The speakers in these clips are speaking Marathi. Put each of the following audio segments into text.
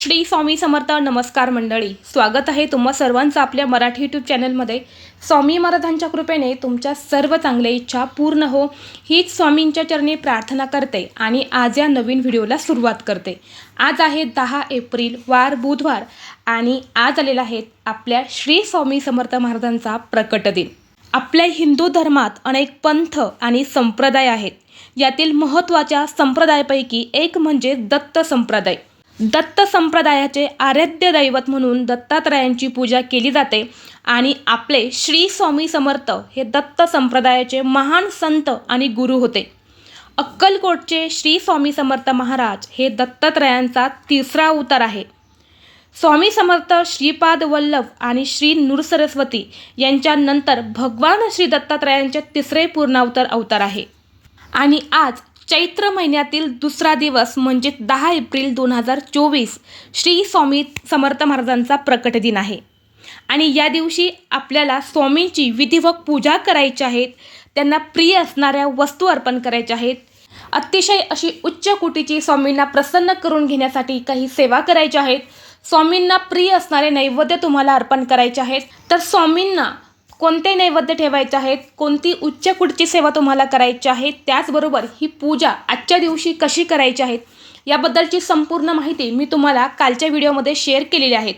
श्री स्वामी समर्थ नमस्कार मंडळी. स्वागत आहे तुम्हा सर्वांचं आपल्या मराठी यूट्यूब चॅनलमध्ये स्वामी महाराजांच्या कृपेने तुमच्या सर्व चांगल्या इच्छा पूर्ण हो. हीच स्वामींच्या चरणी प्रार्थना करते आणि आज या नवीन व्हिडिओला सुरुवात करते. आज आहे दहा एप्रिल वार बुधवार आणि आज आलेला आहे आपल्या श्री स्वामी समर्थ महाराजांचा प्रकट दिन. आपल्या हिंदू धर्मात अनेक पंथ आणि संप्रदाय आहेत. यातील महत्त्वाच्या संप्रदायापैकी एक म्हणजे दत्त संप्रदाय. दत्त संप्रदायाचे आराध्य दैवत म्हणून दत्तात्रयांची पूजा केली जाते आणि आपले श्री स्वामी समर्थ हे दत्त संप्रदायाचे महान संत आणि गुरु होते. अक्कलकोटचे श्री स्वामी समर्थ महाराज हे दत्तात्रयांचा तिसरा अवतार आहे. स्वामी समर्थ श्रीपाद वल्लभ आणि श्री नृसरस्वती यांच्यानंतर भगवान श्री दत्तात्रयांचे तिसरे पूर्णावतार अवतार आहे. आणि आज चैत्र महिन्यातील दुसरा दिवस म्हणजे दहा एप्रिल दोन हजार चोवीस श्री स्वामी समर्थ महाराजांचा प्रकट दिन आहे. आणि या दिवशी आपल्याला स्वामींची विधिवत पूजा करायची आहेत त्यांना प्रिय असणाऱ्या वस्तू अर्पण करायच्या आहेत. अतिशय अशी उच्च कोटीची स्वामींना प्रसन्न करून घेण्यासाठी काही सेवा करायच्या आहेत. स्वामींना प्रिय असणारे नैवेद्य तुम्हाला अर्पण करायचे आहेत. तर स्वामींना कोणते नैवेद्य ठेवायचे आहेत कोणती उच्च कुठची सेवा तुम्हाला करायची आहे त्याचबरोबर ही पूजा आजच्या दिवशी कशी करायची आहेत याबद्दलची संपूर्ण माहिती मी तुम्हाला कालच्या व्हिडिओमध्ये शेअर केलेली आहेत.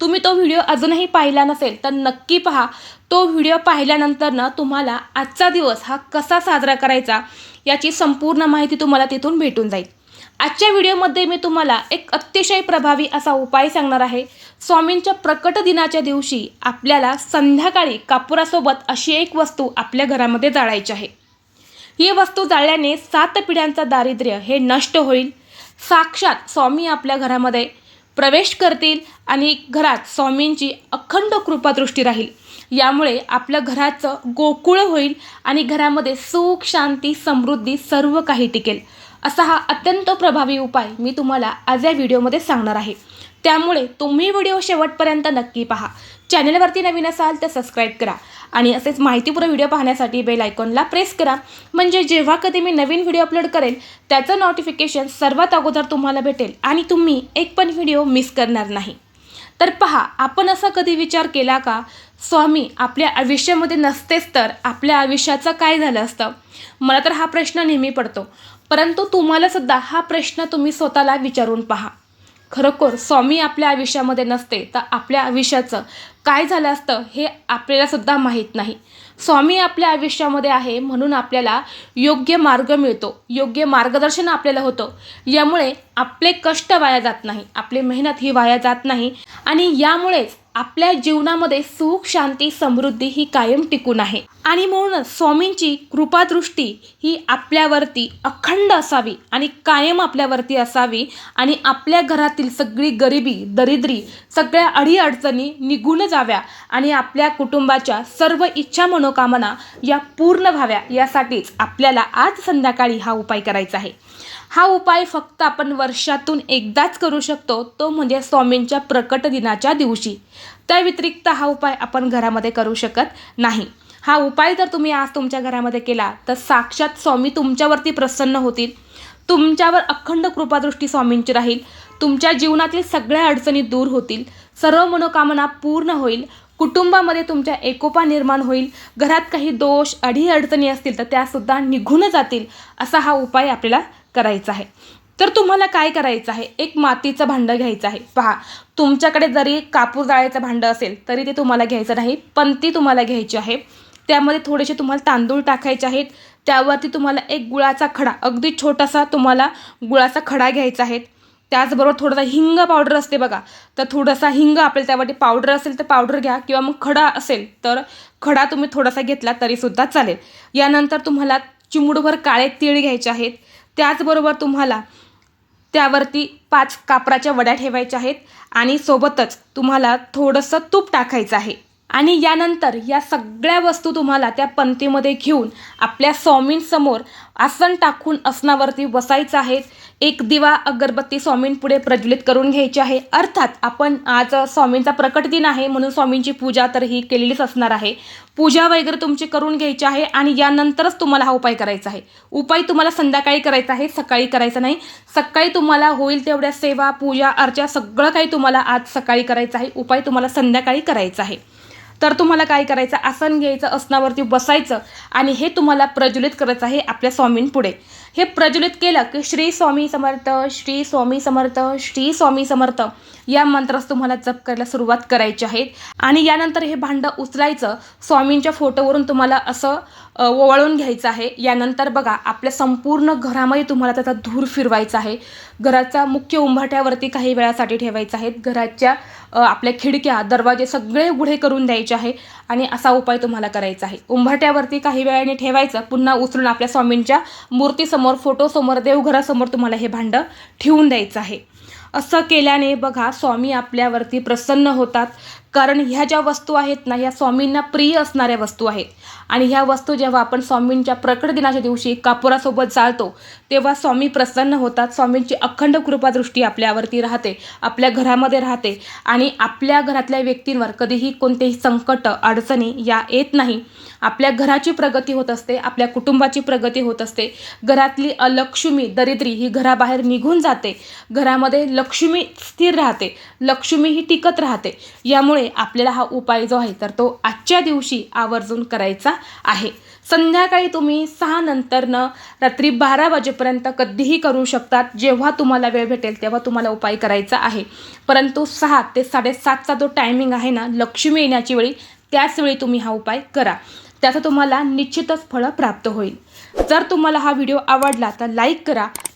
तुम्ही तो व्हिडिओ अजूनही पाहिला नसेल तर नक्की पहा. तो व्हिडिओ पाहिल्यानंतरनं तुम्हाला आजचा दिवस हा कसा साजरा करायचा याची संपूर्ण माहिती तुम्हाला तिथून भेटून जाईल. आजच्या व्हिडिओमध्ये मी तुम्हाला एक अतिशय प्रभावी असा उपाय सांगणार आहे. स्वामींच्या प्रकट दिनाच्या दिवशी आपल्याला संध्याकाळी कापुरासोबत अशी एक वस्तू आपल्या घरामध्ये जाळायची आहे. ही वस्तू जाळल्याने सात पिढ्यांचा दारिद्र्य हे नष्ट होईल. साक्षात स्वामी आपल्या घरामध्ये प्रवेश करतील आणि घरात स्वामींची अखंड कृपादृष्टी राहील. यामुळे आपल्या घराचं गोकुळ होईल आणि घरामध्ये सुख शांती समृद्धी सर्व काही टिकेल. असा हा अत्यंत प्रभावी उपाय मी तुम्हाला आज या व्हिडिओमध्ये सांगणार आहे. त्यामुळे तुम्ही व्हिडिओ शेवटपर्यंत नक्की पहा. चॅनलवरती नवीन असाल तर सबस्क्राईब करा आणि असेच माहितीपूर्ण व्हिडिओ पाहण्यासाठी बेल आयकॉनला प्रेस करा. म्हणजे जेव्हा कधी मी नवीन व्हिडिओ अपलोड करेल त्याचं नोटिफिकेशन सर्वात अगोदर तुम्हाला भेटेल आणि तुम्ही एक पण व्हिडिओ मिस करणार नाही. तर पहा आपण असा कधी विचार केला का? स्वामी आपल्या आयुष्यामध्ये नसतेच तर आपल्या आयुष्याचं काय झालं असतं? मला तर हा प्रश्न नेहमी पडतो. परंतु तुम्हाला सुद्धा हा प्रश्न तुम्ही स्वतःला विचारून पहा. खरोखर स्वामी आपल्या आयुष्यामध्ये नसते तर आपल्या आयुष्याचं काय झालं असतं हे आपल्याला सुद्धा माहीत नाही. स्वामी आपल्या आयुष्यामध्ये आहे म्हणून आपल्याला योग्य मार्ग मिळतो. योग्य मार्गदर्शन आपल्याला होतं. यामुळे आपले कष्ट वाया जात नाही आपली मेहनत ही वाया जात नाही आणि यामुळेच आपल्या जीवनामध्ये सुख शांती समृद्धी ही कायम टिकून आहे. आणि म्हणूनच स्वामींची कृपादृष्टी ही आपल्यावरती अखंड असावी आणि कायम आपल्यावरती असावी आणि आपल्या घरातील सगळी गरिबी दरिद्री सगळ्या अडीअडचणी निघून जाव्या आणि आपल्या कुटुंबाच्या सर्व इच्छा मनोकामना या पूर्ण व्हाव्या यासाठीच आपल्याला आज संध्याकाळी हा उपाय करायचा आहे. हा उपाय फक्त आपण वर्षातून एकदाच करू शकतो तो म्हणजे स्वामींच्या प्रकट दिनाच्या दिवशी. त्या व्यतिरिक्त हा उपाय आपण घरामध्ये करू शकत नाही. हा उपाय जर तुम्ही आज तुमच्या घरामध्ये केला तर साक्षात स्वामी तुमच्यावरती प्रसन्न होतील. तुमच्यावर अखंड कृपादृष्टी स्वामींची राहील. तुमच्या जीवनातील सगळ्या अडचणी दूर होतील. सर्व मनोकामना पूर्ण होईल. कुटुंबामध्ये तुमच्या एकोपा निर्माण होईल. घरात काही दोष अडी अडचणी असतील तर त्यासुद्धा निघून जातील असा हा उपाय आपल्याला करायचं आहे. तर तुम्हाला काय करायचं आहे? एक मातीचं भांडं घ्यायचं आहे. पहा तुमच्याकडे जरी कापूर जाळ्याचं भांडं असेल तरी ते तुम्हाला घ्यायचं नाही. पण ती तुम्हाला घ्यायची आहे. त्यामध्ये थोडेसे तुम्हाला तांदूळ टाकायचे आहेत. त्यावरती तुम्हाला एक गुळाचा खडा अगदी छोटासा तुम्हाला गुळाचा खडा घ्यायचा आहे. त्याचबरोबर थोडासा हिंग पावडर असते बघा. तर थोडासा हिंग आपल्याला त्यावरती पावडर असेल तर पावडर घ्या किंवा मग खडा असेल तर खडा तुम्ही थोडासा घेतला तरीसुद्धा चालेल. यानंतर तुम्हाला चिमुडभर काळे तीळ घ्यायचे आहेत. त्याचबरोबर तुम्हाला त्यावरती पाच कापराच्या वड्या ठेवायच्या आहेत आणि सोबतच तुम्हाला थोडंसं तूप टाकायचं आहे. आणि यानंतर या सगळ्या वस्तू तुम्हाला त्या पंक्तीमध्ये घेऊन आपल्या स्वामींसमोर आसन टाकून आसनावरती बसायचं आहे. एक दिवा अगरबत्ती स्वामींपुढे प्रज्वलित करून घ्यायची आहे. अर्थात आपण आज स्वामींचा प्रकट दिन आहे म्हणून स्वामींची पूजा तर ही केलेलीच असणार आहे. पूजा वगैरे तुमची करून घ्यायची आहे आणि यानंतरच तुम्हाला हा उपाय करायचा आहे. उपाय तुम्हाला संध्याकाळी करायचा आहे सकाळी करायचा नाही. सकाळी तुम्हाला होईल तेवढ्या सेवा पूजा अर्चा सगळं काही तुम्हाला आज सकाळी करायचं आहे. उपाय तुम्हाला संध्याकाळी करायचा आहे. तर तुम्हाला काय करायचं? आसन घ्यायचं आसनावरती बसायचं आणि हे तुम्हाला प्रज्वलित करायचं आहे आपल्या स्वामींपुढे. हे प्रज्वलित केलं की श्री स्वामी समर्थ श्री स्वामी समर्थ श्री स्वामी समर्थ या मंत्रास तुम्हाला जप करायला सुरुवात करायची आहे आणि यानंतर हे भांडं उचलायचं स्वामींच्या फोटोवरून तुम्हाला असं ओवाळून घ्यायचं आहे. यानंतर बघा आपल्या संपूर्ण घरामध्ये तुम्हाला त्याचा धूर फिरवायचा आहे. घराचा मुख्य उंभाट्यावरती काही वेळासाठी ठेवायचं आहे. घराच्या आपल्या खिडक्या दरवाजे सगळे उघडे करून द्यायचे आहे. आणि असा उपाय तुम्हाला करायचा आहे. उंभाट्यावरती काही वेळाने ठेवायचं पुन्हा उचलून आपल्या स्वामींच्या मूर्तीसमोर फोटोसमोर देवघरासमोर तुम्हाला हे भांडं ठेवून द्यायचं आहे. असं केल्याने बघा स्वामी आपल्यावरती प्रसन्न होतात. कारण ह्या ज्या वस्तू आहेत ना ह्या स्वामींना प्रिय असणाऱ्या वस्तू आहेत. आणि ह्या वस्तू जेव्हा आपण स्वामींच्या प्रकट दिनाच्या दिवशी कापुरासोबत जाळतो तेव्हा स्वामी प्रसन्न होतात स्वामींची अखंड कृपादृष्टी आपल्यावरती राहते आपल्या घरामध्ये राहते. आणि आपल्या घरातल्या व्यक्तींवर कधीही कोणतेही संकट अडचणी या येत नाही. आपल्या घराची प्रगती होत असते आपल्या कुटुंबाची प्रगती होत असते. घरातली अलक्ष्मी दरिद्री ही घराबाहेर निघून जाते. घरामध्ये लक्ष्मी स्थिर राहते लक्ष्मी ही टिकत राहते. यामुळे आपल्याला हा उपाय जो आहे तर तो आजच्या दिवशी आवर्जून करायचा आहे. संध्याकाळी तुम्ही सहा नंतरनं रात्री बारा वाजेपर्यंत कधीही करू शकतात. जेव्हा तुम्हाला वेळ भेटेल तेव्हा तुम्हाला उपाय करायचा आहे. परंतु सहा ते साडेसातचा जो टायमिंग आहे ना लक्ष्मी येण्याची वेळी त्याचवेळी तुम्ही हा उपाय करा. त्याचं तुम्हाला निश्चितच फळं प्राप्त होईल. जर तुम्हाला हा व्हिडिओ आवडला तर लाईक करा.